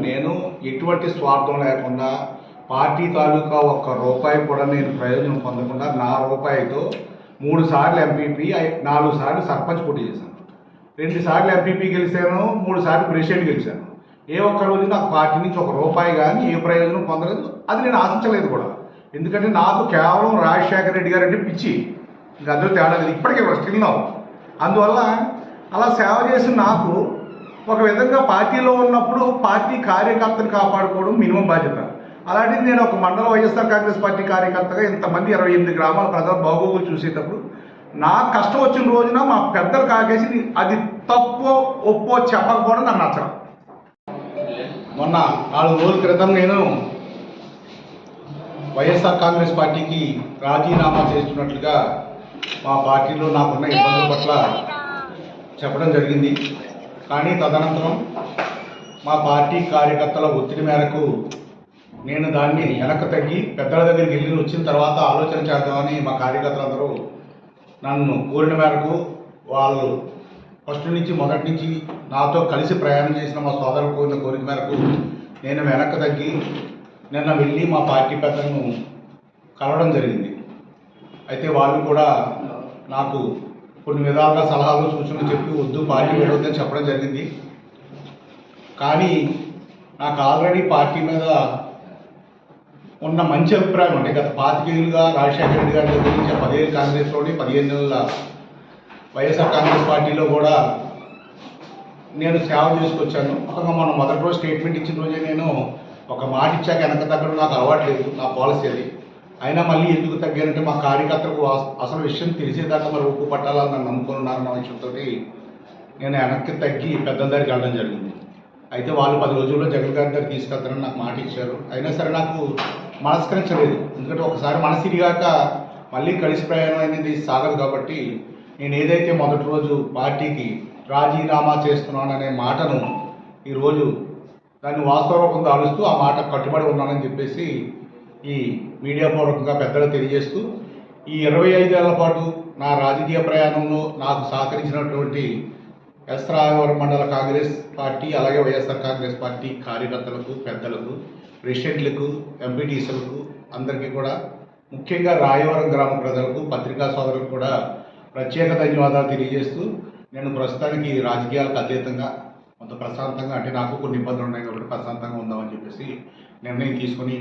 నేను ఎటువంటి స్వార్థం లేకుండా పార్టీ తాలూకా ఒక్క రూపాయి కూడా నేను ప్రయోజనం పొందకుండా నా రూపాయితో మూడు సార్లు ఎంపీపీ నాలుగు సార్లు సర్పంచ్ పోటీ చేశాను. రెండు సార్లు ఎంపీపీ గెలిచాను మూడు సార్లు ప్రెసిడెంట్ గెలిచాను. ఏ ఒక్క రోజు నాకు పార్టీ నుంచి ఒక రూపాయి కానీ ఏ ప్రయోజనం పొందలేదు. అది నేను ఆశించలేదు కూడా. ఎందుకంటే నాకు కేవలం రాజశేఖర రెడ్డి గారు అంటే పిచ్చి. ఇంకా అందరూ తేడా లేదు. ఇప్పటికే స్టిల్ నవ్వు. అందువల్ల అలా సేవ చేసిన నాకు ఒక విధంగా పార్టీలో ఉన్నప్పుడు పార్టీ కార్యకర్తను కాపాడుకోవడం మినిమం బాధ్యత. అలాంటిది నేను ఒక మండల వైఎస్ఆర్ కాంగ్రెస్ పార్టీ కార్యకర్తగా ఇంతమంది ఇరవై ఎనిమిది గ్రామాల ప్రజల బాగోగులు చూసేటప్పుడు నాకు కష్టం వచ్చిన రోజున మా పెద్దలు కాకేసి అది తప్పో ఒప్పో చెప్పకపోవడం నాకు నచ్చడం. మొన్న నాలుగు రోజుల క్రితం నేను వైఎస్ఆర్ కాంగ్రెస్ పార్టీకి రాజీనామా చేస్తున్నట్లుగా మా పార్టీలో నాకున్న ఇబ్బందుల పట్ల చెప్పడం జరిగింది. కానీ తదనంతరం మా పార్టీ కార్యకర్తల ఒత్తిడి మేరకు నేను దాన్ని వెనక్కి తగ్గి పెద్దల దగ్గరికి వెళ్ళి వచ్చిన తర్వాత ఆలోచన చేద్దామని మా కార్యకర్తలందరూ నన్ను కోరిన మేరకు వాళ్ళు ఫస్ట్ నుంచి మొదటి నుంచి నాతో కలిసి ప్రయాణం చేసిన మా సోదరు కోరిన కోరిక మేరకు నేను వెనక్కి తగ్గి నిన్న వెళ్ళి మా పార్టీ పెద్దలను కలవడం జరిగింది. అయితే వాళ్ళు కూడా నాకు కొన్ని విధాలుగా సలహాలు సూచనలు చెప్పి వద్దు పార్టీ వెళ్ళొద్దని చెప్పడం జరిగింది. కానీ నాకు ఆల్రెడీ పార్టీ మీద ఉన్న మంచి అభిప్రాయం అంటే గత పాతికేళ్ళుగా రాజశేఖర రెడ్డి గారి దగ్గర నుంచి పదిహేను కాంగ్రెస్లోని పదిహేను నెలల వైఎస్ఆర్ కాంగ్రెస్ పార్టీలో కూడా నేను సేవ చేసుకొచ్చాను. ఒక మొన్న మొదటి రోజు స్టేట్మెంట్ ఇచ్చిన రోజే నేను ఒక మాట ఇచ్చాక వెనక తగ్గడం నాకు అలవాట్లేదు నా పాలసీ అది. అయినా మళ్ళీ ఎందుకు తగ్గానంటే మా కార్యకర్తలకు అసలు విషయం తెలిసేదాకా మరి ఉప్పు పట్టాలని నన్ను నమ్ముకున్నారన్న విషయంతో నేను వెనక్కి తగ్గి పెద్దల దగ్గరికి వెళ్ళడం జరిగింది. అయితే వాళ్ళు పది రోజుల్లో జగన్ గారి దగ్గర తీసుకెళ్తారని నాకు మాట ఇచ్చారు. అయినా సరే నాకు మనస్కరించలేదు. ఎందుకంటే ఒకసారి మనసు ఇరిగాక మళ్ళీ కలిసి ప్రయాణం అనేది సాగదు కాబట్టి నేను ఏదైతే మొదటి రోజు పార్టీకి రాజీనామా చేస్తున్నాననే మాటను ఈరోజు దాన్ని వాస్తవ రూపం ఆలోచిస్తూ ఆ మాట కట్టుబడి ఉన్నానని చెప్పేసి ఈ మీడియా పూర్వకంగా పెద్దలు తెలియజేస్తూ ఈ ఇరవై ఐదేళ్ళ పాటు నా రాజకీయ ప్రయాణంలో నాకు సహకరించినటువంటి ఎస్ రాయవరం మండల కాంగ్రెస్ పార్టీ అలాగే వైఎస్ఆర్ కాంగ్రెస్ పార్టీ కార్యకర్తలకు పెద్దలకు ప్రెసిడెంట్లకు ఎంపీటీసీలకు అందరికీ కూడా ముఖ్యంగా రాయవరం గ్రామ ప్రజలకు పత్రికా సోదరులకు కూడా ప్రత్యేక ధన్యవాదాలు తెలియజేస్తూ నేను ప్రస్తుతానికి రాజకీయాలకు అతీతంగా కొంత ప్రశాంతంగా అంటే నాకు కొన్ని ఇబ్బందులు ఉన్నాయి కాబట్టి ప్రశాంతంగా ఉందామని చెప్పేసి నిర్ణయం తీసుకొని